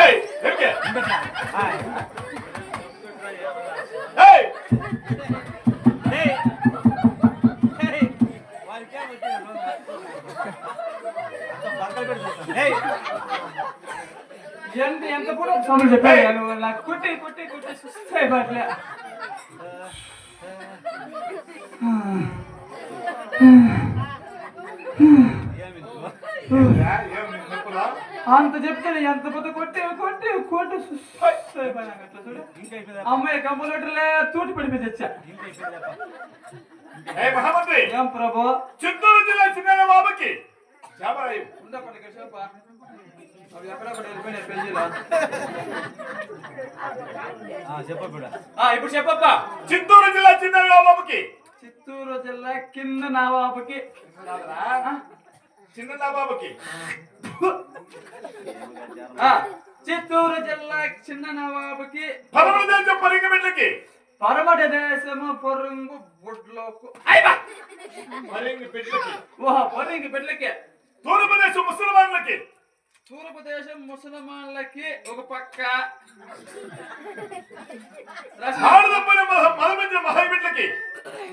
ஏய் நிறுத்து ஏய் ஏய் ஏய் வாழ்க்கை விட்டு ஏய் ఎంత ఎంత కూడా సమయం చెప్పాను నాకు కుట్టి కుట్టి కుట్టి సుస్థ అయిపోట్లే ఏమి అంత చెప్తాను ఎంత పెద్ద కొట్టి కొట్టి కొట్టి అమ్మాయి కంప్యూటర్లే తూటి పడిపోయి తెచ్చా. ఏ ప్రభు? చిత్తూరు జిల్లా చిన్న బాబుకి ఇప్పుడు చెప్పప్ప. చిత్తూరు జిల్లా చిన్న బాబుకి. చిత్తూరు జిల్లా కింద నవాబుకి ఆ? చిన్న బాబుకి? ఆ, చిత్తూరు జిల్లా చిన్న నవాబుకి పరమదేశం పరిగ బిడ్డకి పరమట దేశము పొరుంగు బుడ్లోకు. పరిగ బిడ్డకి ఓహో పొరుంగు బిడ్డలకి తూర్పు దేశం ముసల్మాన్లకి తూర్పు దేశం ముసల్మాన్లకి ఒక పక్క. మహాబిడ్లకి.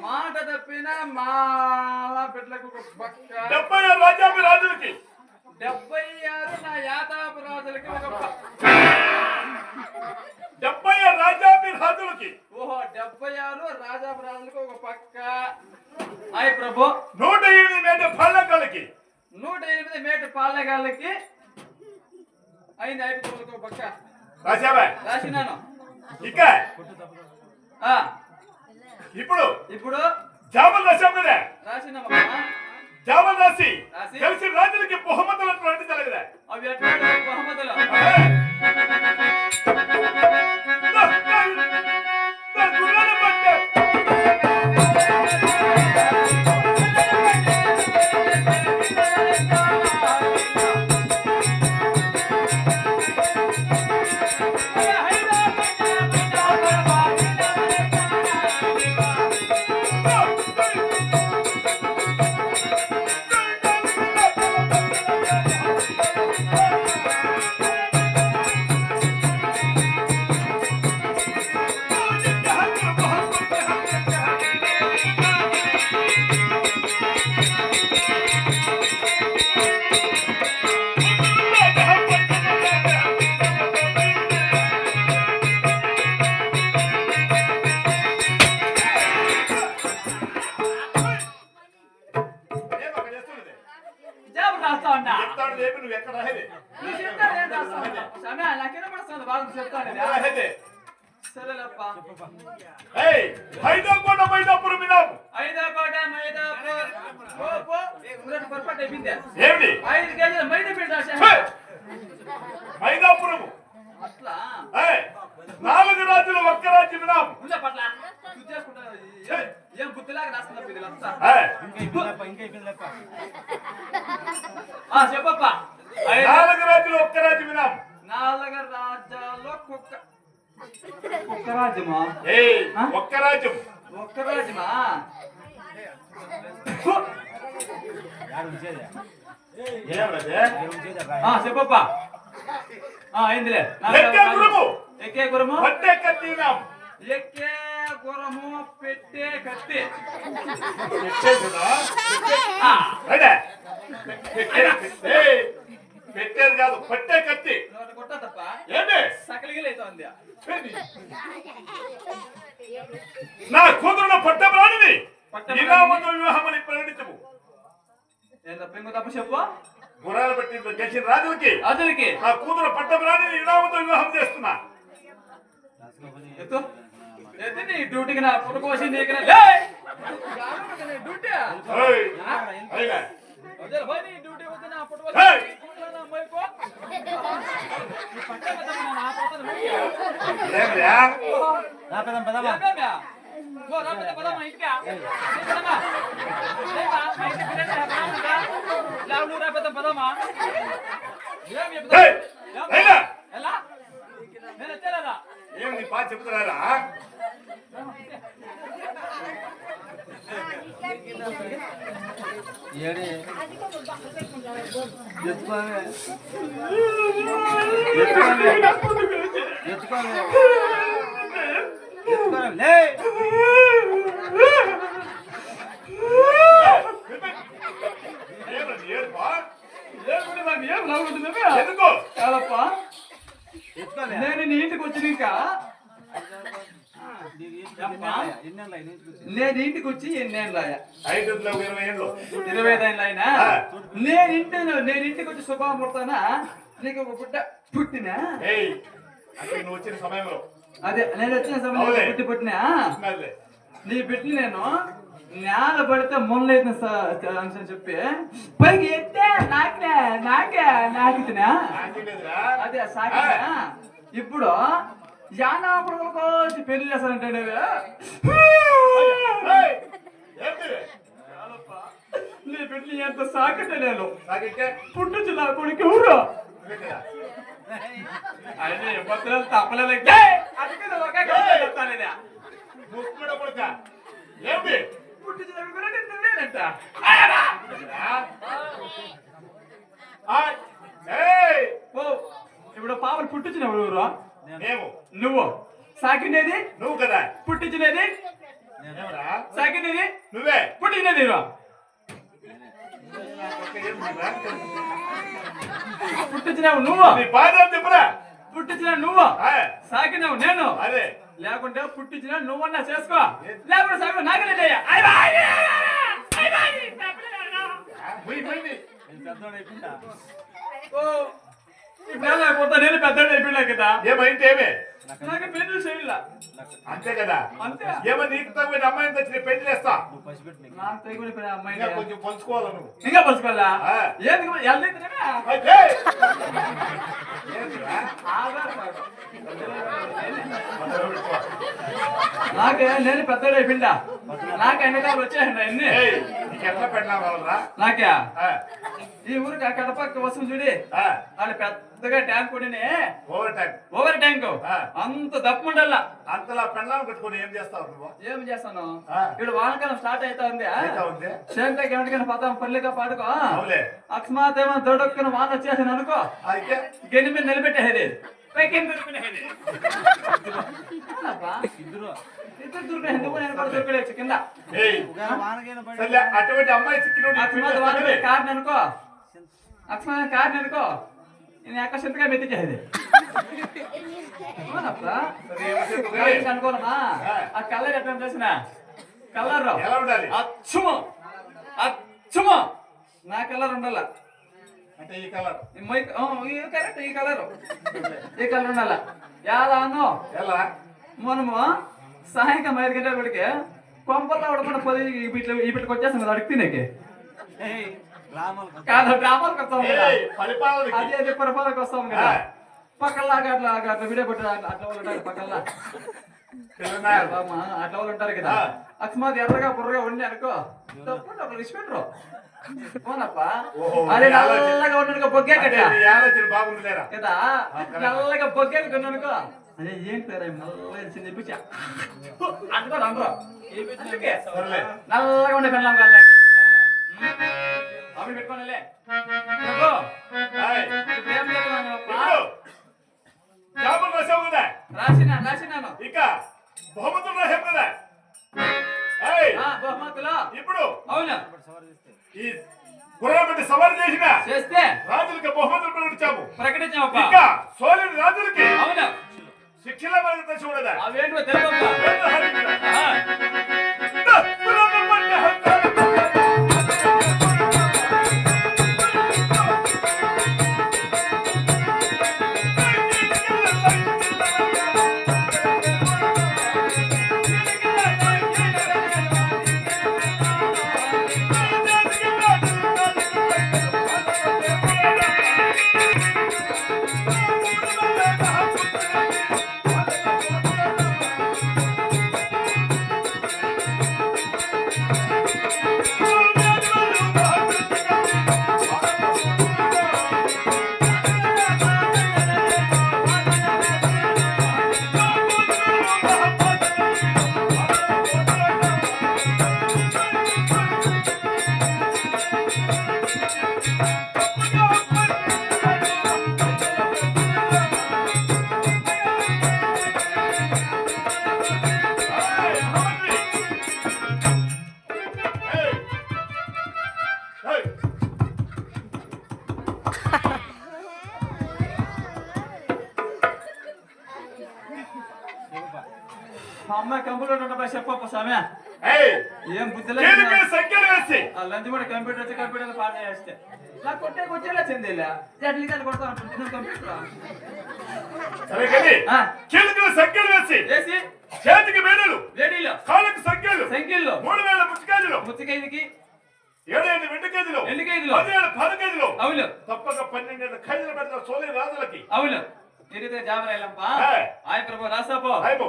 మాట తప్పిన మాల బిడ్డలకు ఒక పక్క. డెబ్బై రాజ్యాభి రాజులకి డెబ్బై ఆరు నా యాదాపు రాజులకి ఒక డెబ్బై ఆరు రాజ్యాభి రాజులకి? ఓహో డెబ్బై ఆరు రాజాపు రాజులకి ఒక పక్క. అయ్ ప్రభు. నూట ఎనిమిది మేట పల్లెకాలకి నూట ఎనిమిది మేట పాలెగాళ్ళకి అయింది అయిపోతుంది ఒక పక్క. రాశావా? రాసినాను. ఇక? ఇప్పుడు? ఇప్పుడు? జాబల్ రాశాం కదా? రాసినామమ్మా జాబల్ రాసి రాసి? తెలిసి రాజులకి బహుమతులు ప్రకటించాలి కదా అవి ఎట్లా బహుమతులు హైదరాబాద్ మైదాపురం వినాము ఐదాకోట మైదాపూర్. ఉన్నట్టు పొరపాటు అయిపోయింది. ఏమిటి? ఐదు కేజీలు మైదా పిండి! మైదాపురము. అట్లా? నాలుగు రాజులు ఒక్క రాజ్యం వినాము ఉందా పట్ల? ఏం- గుర్తులాగా రాస్తున్నా ఏయ్, ఆ చెప్పప్ప. నాలుగు రాజులు ఒక్క రాజ్యం వినాము నాలుగు రాజ్యాల్లో కుక్క. కుక్క రాజ్యమా? ఒక్క రాజ్యం. ఒక్క రాజ్యమా? చెప్పప్ప. ఆ అయిందిలే. ఎక్కే గురుము? పట్టే కత్తి ఎక్కే గురము పెట్టే కత్తి. పెట్టేదినా? ఆ, రైటే. పెట్టే- ఏయ్, పెట్టేది కాదు పట్టే కత్తి. నా కూతురున పట్టబ్రాణిని పట్టబ్రాణిని? నిరామతో వివాహమని ప్రకటించము. పెంగు తప్ప చెప్పు? గుర్రాలు పెట్టి గెలిచిన రాజులకి అతనికి నా కూతురు పట్టబ్రాణిని నిరామతో వివాహం చేస్తున్నా. డ్యూటీకి నా! గానుగ నీ డ్యూటీ డ్యూటీ వద్దు నా పుట్టుకోసి ఏయ్! ఎలా? నేను నీ బాగా చెబుతున్నారా ఎందుకు నేను ఇంటికి వచ్చినాక నేను ఇంటికి వచ్చి ఎన్నేళ్ళు వందల ఇరవై ఐదు అయినా. నేను ఇంటి నేను ఇంటికి వచ్చి శుభం పుడతానా? నీకు ఒక పుట్ట పుట్టినా? నువ్వు వచ్చిన సమయంలో. అదే నేను వచ్చిన సమయంలో. పుట్టి పుట్టినా. నీ బిడ్డని నేను నేల పడితే మొన్నలేదు అని చెప్పి. పైకి ఎత్తే నాకే నాకే నాకితినా? అదే సాగినా ఇప్పుడు యానాపుడు వచ్చి పెళ్ళి చేస్తానంటే? నీ బిడ్డని ఎంత సాకితే నేను. పుట్టించి నా కొడుకు ఏంటిరా? ఆయన ఎప్పటిలో తప్పలేదు. అందుకే ఒకే ముక్కుడు కూడా ఓ ఇప్పుడు పాపను పుట్టించిన ఎవరు? మేము నువ్వు. సాకినది నువ్వు కదా. పుట్టించినది? సాకినది నువ్వే. పుట్టినది? పుట్టించినావు నువ్వు. నీ చెప్పురా పుట్టించిన నువ్వు. ఆయ్, సాకినావు నేను. అదే. లేకుంటే పుట్టించిన నువ్వన్నా చేసుకో. లేకుంటే సాగు పోయింది ఓ, ఇప్పుడు అయిపోతా నేను పెద్ద అయిపోయినా కదా. ఏమైంది ఏమే? నాకు పెళ్ళి చేయాల. అంతే కదా? అంతే. ఏమో నీకు అమ్మాయిని తెచ్చి నేను పెళ్ళి చేస్తా నాకు. తగిన అమ్మాయి కొంచెం పంచుకోవాలి నువ్వు? ఇంకా. నాకే నేను పెద్దడు అయిపోయిందా? నాకు అన్ని కాలు వచ్చాయండి అన్ని? నీకు ఈ ఊరికి ఆ కడపక్క వస్తుంది చూడి. ఆ, వాళ్ళు పెద్దగా ట్యాంక్ కొడినే ఓవర్ టైం ఓవర్ ట్యాంక్. అంత దప్పు ఉండల్లా. అంతలా పెళ్ళాం కట్టుకొని ఏం చేస్తావు నువ్వు? ఏం చేస్తాను. ఇప్పుడు వానకాలం స్టార్ట్ అవుతా ఉంది అయితే ఉంది. శంకకి ఎవరికైనా పదాం పల్లిగా పాడుకో. అవులే. అకస్మాత్ ఏమో దొడొక్కన వాన వచ్చేసాను అనుకో. అయితే? గెని మీద నిలబెట్టేది ఇద్దరు దొరికిన అటువంటి అమ్మాయి. కారణం అనుకో అకస్మాత్ కారణం అనుకో నేను చెప్పు కానీ. అనుకోనమ్మా ఆ కలర్ ఎట్లా చేసిన కలర్ అచ్చుము అచ్చుము నా కలర్ ఉండాల అంటే ఈ కలర్ ఈ మై ఆ, ఈ కరెక్ట్ ఈ కలర్ ఈ కలర్ ఉండాల యాదా అన్నో ఎలా మనము సాయంకాలం ఐదు గంటల పెడికి కొంపల్లో ఉడకుండా పది ఇట్లా ఇప్పటికి వచ్చేస్తాం కదా అడిగి తినేకి కాదు డ్రామాలకు వస్తాం కదా ఏయ్, పరిపాలనకి అదే అదే పొరపాలకు వస్తాం కదా పక్కలాగా అట్లా అట్లా వీడియో కొట్టి అట్లా అట్లా వాళ్ళు ఉంటారు పక్కల్లా పిల్లనాయలు. బామ్మ, అట్లా వాళ్ళు ఉంటారు కదా ఆ. అకస్మాత్ ఎర్రగా బుర్రగా ఉండి అనుకో తప్పకుండా ఒకరు ఇచ్చిపెట్టరు ఆలోచన- నల్లగా ఉండనుకో బొగ్గే అంటే కదా నీ ఆలోచన బాగుందిలేరా కదా? నల్లగా బొగ్గే కొన్నానుకో అదే ఏంటి సార్ నల్లగా చిన్న పిచ్చ. రండ్రు నల్లగా ఉండే పెళ్ళాం కళ్ళకి. పెట్టుకోనిలే. రాసినా రాసినాను. ఇక బహుమతులు రాసావు కదా? బహుమతులు. ఇప్పుడు అవును. ఈ గుర్రం పెట్టి సవాలు చేసిన చేస్తే రాజులకి బహుమతులు ప్రకటించాము. ప్రకటించామప్పా ఇంకా సోలిని రాజులకి అవును. శిక్షణ మనకు ఉండదా? అవేంటో తెలియదు Música స్వామి. ఏం బుద్ధి సంఖ్యలు వేసి. ఆ లంచ్ కూడా కంప్యూటర్ వచ్చి కంప్యూటర్ పాట చేస్తే. కొట్టే కొట్టేలా చెందేలా? ఎట్లా కంప్యూటర్ సరే కానీ ఆ. కేలికల సంఖ్యలు వేసి. వేసి. చేతికి మేడలు. వేడిలో. కాళ్ళకు సంఖ్యలు. సంఖ్యల్లో. మూడు వేల పుచ్చకాయలు ముచ్చికైదికి ఏడైదు వెండి కేజీలు ఎన్ని కేజీలు? పదిహేడు పది కేజీలు అవును. తప్పక పన్నెండు ఖైదులు పెడతారు సోలి రాజులకి. అవును. తిరిగితే జాబరాయలంప. ఆయ్ ప్రభు రాసాపో. అయిపో